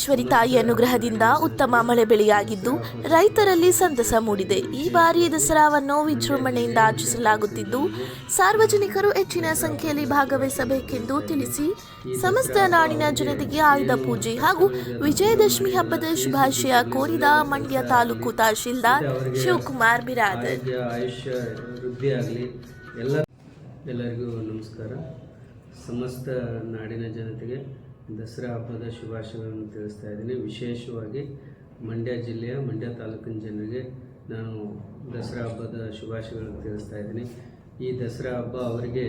ಚಾಮುಂಡೇಶ್ವರಿ ತಾಯಿ ಅನುಗ್ರಹದಿಂದ ಉತ್ತಮ ಮಳೆ ಬೆಳೆಯಾಗಿದ್ದು, ರೈತರಲ್ಲಿ ಸಂತಸ ಮೂಡಿದೆ. ಈ ಬಾರಿ ದಸರಾವನ್ನು ವಿಜೃಂಭಣೆಯಿಂದ ಆಚರಿಸಲಾಗುತ್ತಿದ್ದು, ಸಾರ್ವಜನಿಕರು ಹೆಚ್ಚಿನ ಸಂಖ್ಯೆಯಲ್ಲಿ ಭಾಗವಹಿಸಬೇಕೆಂದು ತಿಳಿಸಿ, ಸಮಸ್ತ ನಾಡಿನ ಜನತೆಗೆ ಆಯುಧ ಪೂಜೆ ಹಾಗೂ ವಿಜಯದಶಮಿ ಹಬ್ಬದ ಶುಭಾಶಯ ಕೋರಿದ ಮಂಡ್ಯ ತಾಲೂಕು ತಹಶೀಲ್ದಾರ್ ಶಿವಕುಮಾರ್ ಬಿರಾದರ್. ಎಲ್ಲರಿಗೂ ನಮಸ್ಕಾರ. ಸಮಸ್ತ ನಾಡಿನ ಜನತೆಗೆ ದಸರಾ ಹಬ್ಬದ ಶುಭಾಶಯಗಳನ್ನು ತಿಳಿಸ್ತಾ ಇದ್ದೀನಿ. ವಿಶೇಷವಾಗಿ ಮಂಡ್ಯ ಜಿಲ್ಲೆಯ ಮಂಡ್ಯ ತಾಲೂಕಿನ ಜನರಿಗೆ ನಾನು ದಸರಾ ಹಬ್ಬದ ಶುಭಾಶಯಗಳನ್ನು ತಿಳಿಸ್ತಾ ಇದ್ದೀನಿ. ಈ ದಸರಾ ಹಬ್ಬ ಅವರಿಗೆ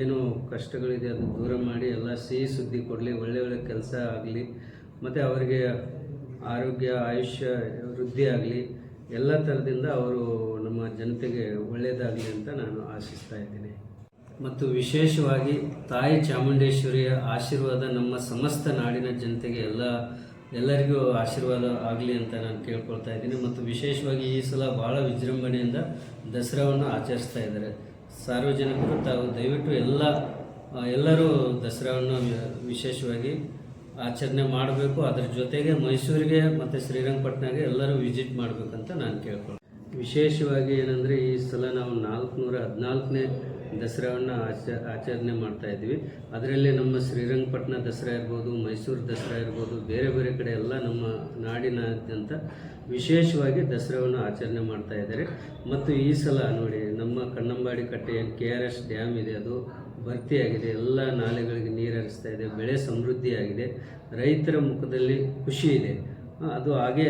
ಏನು ಕಷ್ಟಗಳಿದೆ ಅದು ದೂರ ಮಾಡಿ ಎಲ್ಲ ಸಿಹಿ ಸುದ್ದಿ ಕೊಡಲಿ, ಒಳ್ಳೆ ಒಳ್ಳೆ ಕೆಲಸ ಆಗಲಿ, ಮತ್ತು ಅವರಿಗೆ ಆರೋಗ್ಯ, ಆಯುಷ್ಯ, ವೃದ್ಧಿ ಆಗಲಿ, ಎಲ್ಲ ಥರದಿಂದ ಅವರು ನಮ್ಮ ಜನತೆಗೆ ಒಳ್ಳೆಯದಾಗಲಿ ಅಂತ ನಾನು ಆಶಿಸ್ತಾ ಇದ್ದೀನಿ. ಮತ್ತು ವಿಶೇಷವಾಗಿ ತಾಯಿ ಚಾಮುಂಡೇಶ್ವರಿಯ ಆಶೀರ್ವಾದ ನಮ್ಮ ಸಮಸ್ತ ನಾಡಿನ ಜನತೆಗೆ ಎಲ್ಲ, ಎಲ್ಲರಿಗೂ ಆಶೀರ್ವಾದ ಆಗಲಿ ಅಂತ ನಾನು ಕೇಳ್ಕೊಳ್ತಾ ಇದ್ದೀನಿ. ಮತ್ತು ವಿಶೇಷವಾಗಿ ಈ ಸಲ ಭಾಳ ವಿಜೃಂಭಣೆಯಿಂದ ದಸರಾವನ್ನು ಆಚರಿಸ್ತಾ ಇದ್ದಾರೆ. ಸಾರ್ವಜನಿಕರು ತಾವು ದಯವಿಟ್ಟು ಎಲ್ಲ, ಎಲ್ಲರೂ ದಸರಾವನ್ನು ವಿಶೇಷವಾಗಿ ಆಚರಣೆ ಮಾಡಬೇಕು. ಅದರ ಜೊತೆಗೆ ಮೈಸೂರಿಗೆ ಮತ್ತು ಶ್ರೀರಂಗಪಟ್ಟಣಗೆ ಎಲ್ಲರೂ ವಿಸಿಟ್ ಮಾಡಬೇಕಂತ ನಾನು ಕೇಳ್ಕೊಳ್ತೀನಿ ವಿಶೇಷವಾಗಿ ಏನಂದರೆ ಈ ಸಲ ನಾವು ನಾಲ್ಕುನೂರ ಹದಿನಾಲ್ಕನೇ ದಸರಾವನ್ನು ಆಚ, ಆಚರಣೆ ಮಾಡ್ತಾ ಇದ್ದೀವಿ. ಅದರಲ್ಲಿ ನಮ್ಮ ಶ್ರೀರಂಗಪಟ್ಟಣ ದಸರಾ ಇರ್ಬೋದು, ಮೈಸೂರು ದಸರಾ ಇರ್ಬೋದು, ಬೇರೆ ಬೇರೆ ಕಡೆ ಎಲ್ಲ ನಮ್ಮ ನಾಡಿನಾದ್ಯಂತ ವಿಶೇಷವಾಗಿ ದಸರಾವನ್ನು ಆಚರಣೆ ಮಾಡ್ತಾ ಇದ್ದಾರೆ. ಮತ್ತು ಈ ಸಲ ನೋಡಿ, ನಮ್ಮ ಕಣ್ಣಂಬಾಡಿ ಕಟ್ಟೆ ಏನು ಕೆ ಆರ್ ಎಸ್ ಡ್ಯಾಮ್ ಇದೆ, ಅದು ಭರ್ತಿಯಾಗಿದೆ ಎಲ್ಲ ನಾಲೆಗಳಿಗೆ ನೀರು ಹರಿಸ್ತಾ ಇದೆ, ಬೆಳೆ ಸಮೃದ್ಧಿಯಾಗಿದೆ. ರೈತರ ಮುಖದಲ್ಲಿ ಖುಷಿ ಇದೆ. ಅದು ಹಾಗೆ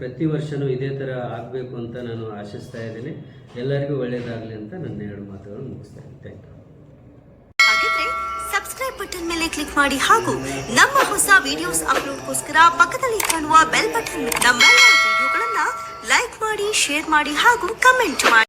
ಪ್ರತಿ ವರ್ಷನೂ ಇದೇ ಥರ ಆಗಬೇಕು ಅಂತ ನಾನು ಆಶಿಸ್ತಾ ಇದ್ದೀನಿ. ಎಲ್ಲರಿಗೂ ಒಳ್ಳೆಯದಾಗಲಿ ಅಂತ ನನ್ನ ಎರಡು ಮಾತುಗಳನ್ನು ಮುಗಿಸ್ತಾ ಇದ್ದೀನಿ. ಥ್ಯಾಂಕ್ ಯು ಸಬ್ಸ್ಕ್ರೈಬ್ ಬಟನ್ ಮೇಲೆ ಕ್ಲಿಕ್ ಮಾಡಿ ಹಾಗೂ ನಮ್ಮ ಹೊಸ ವಿಡಿಯೋಸ್ ಅಪ್ಲೋಡ್ಗೋಸ್ಕರ ಪಕ್ಕದಲ್ಲಿ ಕಾಣುವ ಬೆಲ್ ಬಟನ್ ನಮ್ಮೆಲ್ಲ ವಿಡಿಯೋಗಳನ್ನು ಲೈಕ್ ಮಾಡಿ ಶೇರ್ ಮಾಡಿ ಹಾಗೂ ಕಮೆಂಟ್ ಮಾಡಿ.